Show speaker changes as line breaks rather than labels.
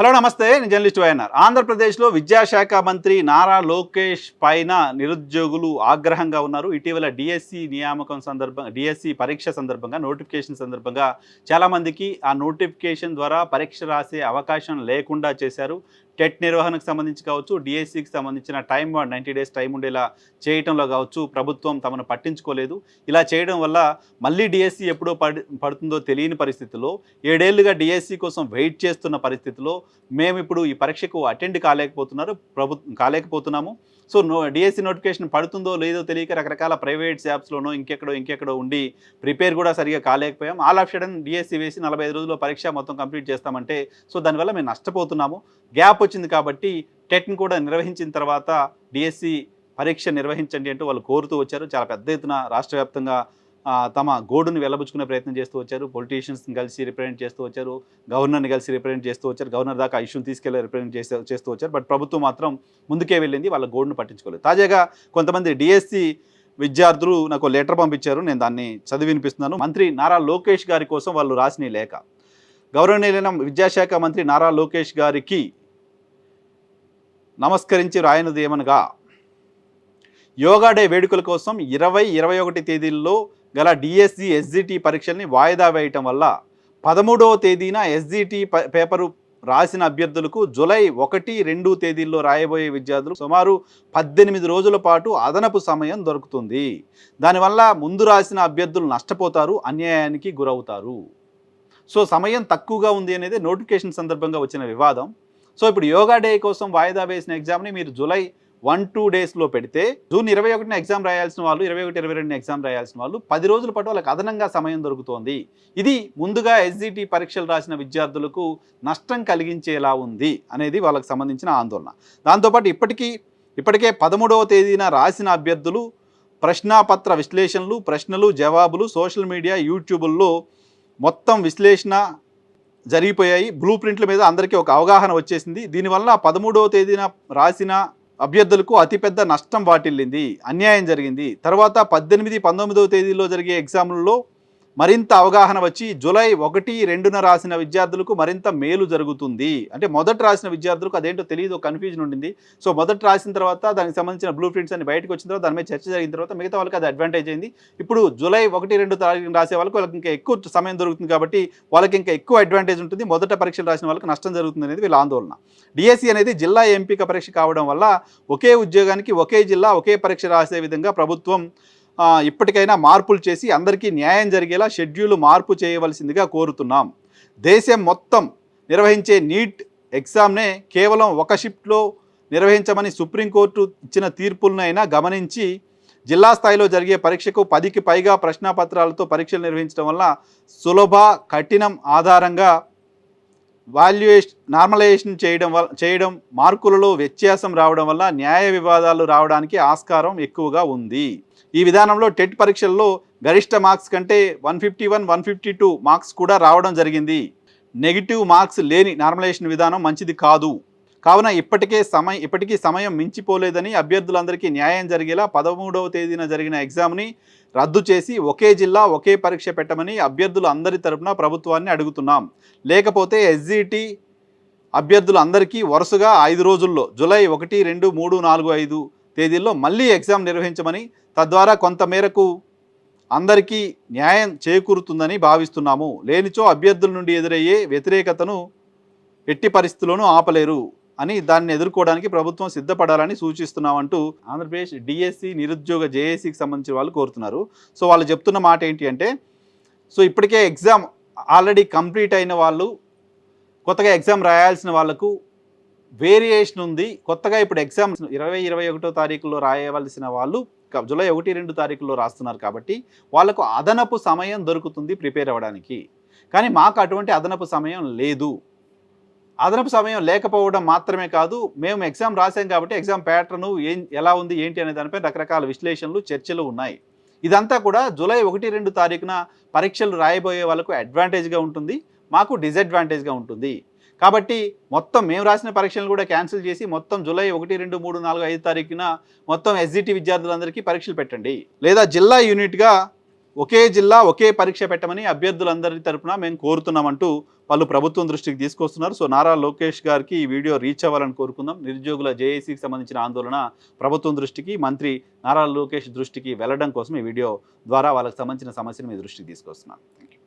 Hello నమస్తే నేను journalist YNR. ఆంధ్రప్రదేశ్లో విద్యాశాఖ మంత్రి నారా లోకేష్ పైన నిరుద్యోగులు ఆగ్రహంగా ఉన్నారు. ఇటీవల డిఎస్సి నియామకం సందర్భంగా డిఎస్సి పరీక్ష సందర్భంగా నోటిఫికేషన్ సందర్భంగా చాలామందికి ఆ నోటిఫికేషన్ ద్వారా పరీక్ష రాసే అవకాశం లేకుండా చేశారు. టెట్ నిర్వహణకు సంబంధించి కావచ్చు డిఎస్సికి సంబంధించిన టైం నైంటీ డేస్ టైం ఉండేలా చేయటంలో కావచ్చు ప్రభుత్వం తమను పట్టించుకోలేదు. ఇలా చేయడం వల్ల మళ్ళీ డిఎస్సి ఎప్పుడో పడుతుందో తెలియని పరిస్థితిలో ఏడేళ్ళుగా డిఎస్సి కోసం వెయిట్ చేస్తున్న పరిస్థితిలో మేము ఇప్పుడు ఈ పరీక్షకు అటెండ్ కాలేకపోతున్నారు ప్రభు కాలేకపోతున్నాము. సో నో డిఎస్సి నోటిఫికేషన్ పడుతుందో లేదో తెలియక రకరకాల ప్రైవేట్ యాప్స్లోనో ఇంకెక్కడో ఇంకెక్కడో ఉండి ప్రిపేర్ కూడా సరిగా కాలేకపోయాం. ఆల్ ఆఫ్ సడన్ డిఎస్సి వేసి నలభై ఐదు రోజుల్లో పరీక్ష మొత్తం కంప్లీట్ చేస్తామంటే సో దానివల్ల మేము నష్టపోతున్నాము. గ్యాప్ వచ్చింది కాబట్టి టెట్ని కూడా నిర్వహించిన తర్వాత డిఎస్సి పరీక్ష నిర్వహించండి అంటూ వాళ్ళు కోరుతూ వచ్చారు. చాలా పెద్ద ఎత్తున రాష్ట్ర వ్యాప్తంగా తమ గోడును వెళ్ళబుచ్చుకునే ప్రయత్నం చేస్తూ వచ్చారు. పొలిటీషియన్స్ని కలిసి రిప్రజెంట్ చేస్తూ వచ్చారు. గవర్నర్ని కలిసి రిప్రజెంట్ చేస్తూ వచ్చారు. గవర్నర్ దాకా ఇష్యూని తీసుకెళ్ళి రిప్రజెంట్ చేస్తూ చేస్తూ వచ్చారు. బట్ ప్రభుత్వం మాత్రం ముందుకే వెళ్ళింది. వాళ్ళ గోడును పట్టించుకోలేదు. తాజాగా కొంతమంది డిఎస్సి విద్యార్థులు నాకు లెటర్ పంపించారు. నేను దాన్ని చదివి వినిపిస్తున్నాను మంత్రి నారా లోకేష్ గారి కోసం వాళ్ళు రాసిన లేఖ. గౌరవనీయులైన విద్యాశాఖ మంత్రి నారా లోకేష్ గారికి నమస్కరించి రాయనది ఏమనగా యోగా డే వేడుకల కోసం ఇరవై ఇరవై ఒకటి తేదీల్లో గల డిఎస్సి ఎస్జిటి పరీక్షల్ని వాయిదా వేయటం వల్ల పదమూడవ తేదీన ఎస్జిటి పేపరు రాసిన అభ్యర్థులకు జులై ఒకటి రెండు తేదీల్లో రాయబోయే విద్యార్థులు సుమారు పద్దెనిమిది రోజుల పాటు అదనపు సమయం దొరుకుతుంది. దానివల్ల ముందు రాసిన అభ్యర్థులు నష్టపోతారు అన్యాయానికి గురవుతారు. సో సమయం తక్కువగా ఉంది అనేది నోటిఫికేషన్ సందర్భంగా వచ్చిన వివాదం. సో ఇప్పుడు యోగా డే కోసం వాయిదా వేసిన ఎగ్జామ్ని మీరు జూలై వన్ టూ డేస్లో పెడితే జూన్ ఇరవై ఒకటిన ఎగ్జామ్ రాయాల్సిన వాళ్ళు ఇరవై ఒకటి ఇరవై రెండున ఎగ్జామ్ రాయాల్సిన వాళ్ళు పది రోజుల పాటు వాళ్ళకి అదనంగా సమయం దొరుకుతోంది. ఇది ముందుగా ఎస్జిటి పరీక్షలు రాసిన విద్యార్థులకు నష్టం కలిగించేలా ఉంది అనేది వాళ్ళకి సంబంధించిన ఆందోళన. దాంతోపాటు ఇప్పటికీ ఇప్పటికే పదమూడవ తేదీన రాసిన అభ్యర్థులు ప్రశ్నాపత్ర విశ్లేషణలు ప్రశ్నలు జవాబులు సోషల్ మీడియా యూట్యూబుల్లో మొత్తం విశ్లేషణ జరిగిపోయాయి. బ్లూ ప్రింట్ల మీద అందరికీ ఒక అవగాహన వచ్చేసింది. దీనివల్ల పదమూడవ తేదీన రాసిన అభ్యర్థులకు అతిపెద్ద నష్టం వాటిల్లింది. అన్యాయం జరిగింది. తర్వాత పద్దెనిమిది పంతొమ్మిదవ తేదీలో జరిగే ఎగ్జామ్లలో మరింత అవగాహన వచ్చి జూలై ఒకటి రెండున రాసిన విద్యార్థులకు మరింత మేలు జరుగుతుంది. అంటే మొదట రాసిన విద్యార్థులకు అదేంటో తెలియదు కన్ఫ్యూజన్ ఉండింది. సో మొదట రాసిన తర్వాత దానికి సంబంధించిన బ్లూ ప్రింట్స్ అన్ని బయటకు వచ్చిన తర్వాత దాని మీద చర్చ జరిగిన తర్వాత మిగతా వాళ్ళకి అది అడ్వాంటేజ్ అయింది. ఇప్పుడు జూలై ఒకటి రెండు తారీఖున రాసే వాళ్ళకి వాళ్ళకి ఇంకా ఎక్కువ సమయం దొరుకుతుంది కాబట్టి వాళ్ళకి ఇంకా ఎక్కువ అడ్వాంటేజ్ ఉంటుంది. మొదట పరీక్షలు రాసిన వాళ్ళకి నష్టం జరుగుతుంది అనేది వీళ్ళ ఆందోళన. డిఎస్సి అనేది జిల్లా ఎంపిక పరీక్ష కావడం వల్ల ఒకే ఉద్యోగానికి ఒకే జిల్లా ఒకే పరీక్ష రాసే విధంగా ప్రభుత్వం ఇప్పటికైనా మార్పులు చేసి అందరికీ న్యాయం జరిగేలా షెడ్యూల్ మార్పు చేయవలసిందిగా కోరుతున్నాం. దేశం మొత్తం నిర్వహించే నీట్ ఎగ్జామ్నే కేవలం ఒక షిఫ్ట్లో నిర్వహించమని సుప్రీంకోర్టు ఇచ్చిన తీర్పులనైనా గమనించి జిల్లా స్థాయిలో జరిగే పరీక్షకు పదికి పైగా ప్రశ్నాపత్రాలతో పరీక్షలు నిర్వహించడం వల్ల సులభ కఠినం ఆధారంగా వాల్యుయేషన్ నార్మలైజేషన్ చేయడం వల్ల చేయడం మార్కులలో వ్యత్యాసం రావడం వల్ల న్యాయ వివాదాలు రావడానికి ఆస్కారం ఎక్కువగా ఉంది. ఈ విధానంలో టెట్ పరీక్షల్లో గరిష్ట మార్క్స్ కంటే one fifty one one fifty two marks కూడా రావడం జరిగింది. నెగిటివ్ మార్క్స్ లేని నార్మలైజేషన్ విధానం మంచిది కాదు. కావున ఇప్పటికే సమయం ఇప్పటికీ సమయం మించిపోలేదని అభ్యర్థులందరికీ న్యాయం జరిగేలా పదమూడవ తేదీన జరిగిన ఎగ్జామ్ని రద్దు చేసి ఒకే జిల్లా ఒకే పరీక్ష పెట్టమని అభ్యర్థులు అందరి తరపున ప్రభుత్వాన్ని అడుగుతున్నాం. లేకపోతే ఎస్జిటి అభ్యర్థులందరికీ వరుసగా ఐదు రోజుల్లో జూలై ఒకటి రెండు మూడు నాలుగు ఐదు తేదీల్లో మళ్ళీ ఎగ్జామ్ నిర్వహించమని తద్వారా కొంతమేరకు అందరికీ న్యాయం చేకూరుతుందని భావిస్తున్నాము. లేనిచో అభ్యర్థుల నుండి ఎదురయ్యే వ్యతిరేకతను ఎట్టి పరిస్థితుల్లోనూ ఆపలేరు. అని దాన్ని ఎదుర్కోవడానికి ప్రభుత్వం సిద్ధపడాలని సూచిస్తున్నామంటూ ఆంధ్రప్రదేశ్ డిఎస్సి నిరుద్యోగ జేఏసీకి సంబంధించిన వాళ్ళు కోరుతున్నారు. సో వాళ్ళు చెప్తున్న మాట ఏంటి అంటే సో ఇప్పటికే ఎగ్జామ్ ఆల్రెడీ కంప్లీట్ అయిన వాళ్ళు కొత్తగా ఎగ్జామ్ రాయాల్సిన వాళ్ళకు వేరియేషన్ ఉంది. కొత్తగా ఇప్పుడు ఎగ్జామ్ ఇరవై ఇరవై ఒకటో తారీఖులో రాయవలసిన వాళ్ళు జూలై ఒకటి రెండు తారీఖులో రాస్తున్నారు కాబట్టి వాళ్ళకు అదనపు సమయం దొరుకుతుంది ప్రిపేర్ అవ్వడానికి. కానీ మాకు అటువంటి అదనపు సమయం లేదు. అదనపు సమయం లేకపోవడం మాత్రమే కాదు మేము ఎగ్జామ్ రాసాం కాబట్టి ఎగ్జామ్ ప్యాటర్న్ ఏం ఎలా ఉంది ఏంటి అనే దానిపై రకరకాల విశ్లేషణలు చర్చలు ఉన్నాయి. ఇదంతా కూడా జూలై ఒకటి రెండు తారీఖున పరీక్షలు రాయబోయే వాళ్ళకు అడ్వాంటేజ్గా ఉంటుంది మాకు డిసడ్వాంటేజ్గా ఉంటుంది. కాబట్టి మొత్తం మేము రాసిన పరీక్షలను కూడా క్యాన్సిల్ చేసి మొత్తం జూలై ఒకటి రెండు మూడు నాలుగు ఐదు తారీఖున మొత్తం ఎస్జిటి విద్యార్థులందరికీ పరీక్షలు పెట్టండి. లేదా జిల్లా యూనిట్గా ఒకే జిల్లా ఒకే పరీక్ష పెట్టమని అభ్యర్థులందరి తరపున మేము కోరుతున్నామంటూ వాళ్ళు ప్రభుత్వం దృష్టికి తీసుకొస్తున్నారు. సో నారా లోకేష్ గారికి ఈ వీడియో రీచ్ అవ్వాలని కోరుకుందాం. నిరుద్యోగుల జేఏసీకి సంబంధించిన ఆందోళన ప్రభుత్వం దృష్టికి మంత్రి నారా లోకేష్ దృష్టికి వెళ్ళడం కోసం ఈ వీడియో ద్వారా వాళ్ళకి సంబంధించిన సమస్యను మీ దృష్టికి తీసుకొస్తున్నాను థ్యాంక్